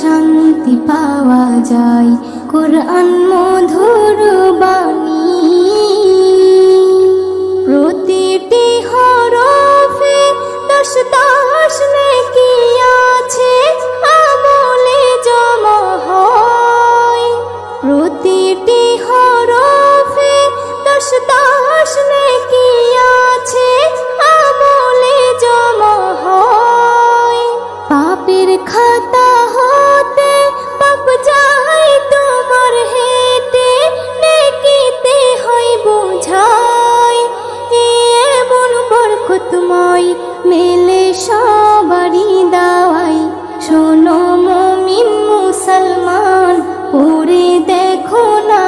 শান্তি পাওয়া যায়। কোরআন মধুর বাণী। প্রতিটি হরফে দশ দশ নেকি আছে, আমলে জমা হয়। প্রতিটি হরফে দশ দশ নেকি আছে, আমলে জমা হয়। পাপের খাতা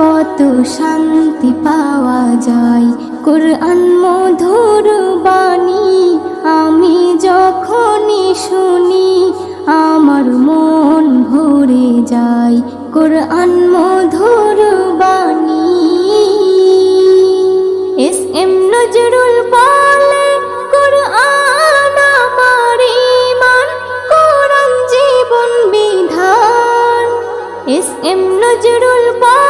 কত শান্তি পাওয়া যায়। কোরআন মধুর বাণী, আমি যখনই শুনি, আমার মন ভরে যায়। কোরআন মধুর বাণী। এস এম নজরুল বলে, কোরআন আমার জীবন বিধান। এস এম নজরুল বলে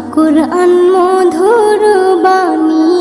কোরআন মধুর বাণী।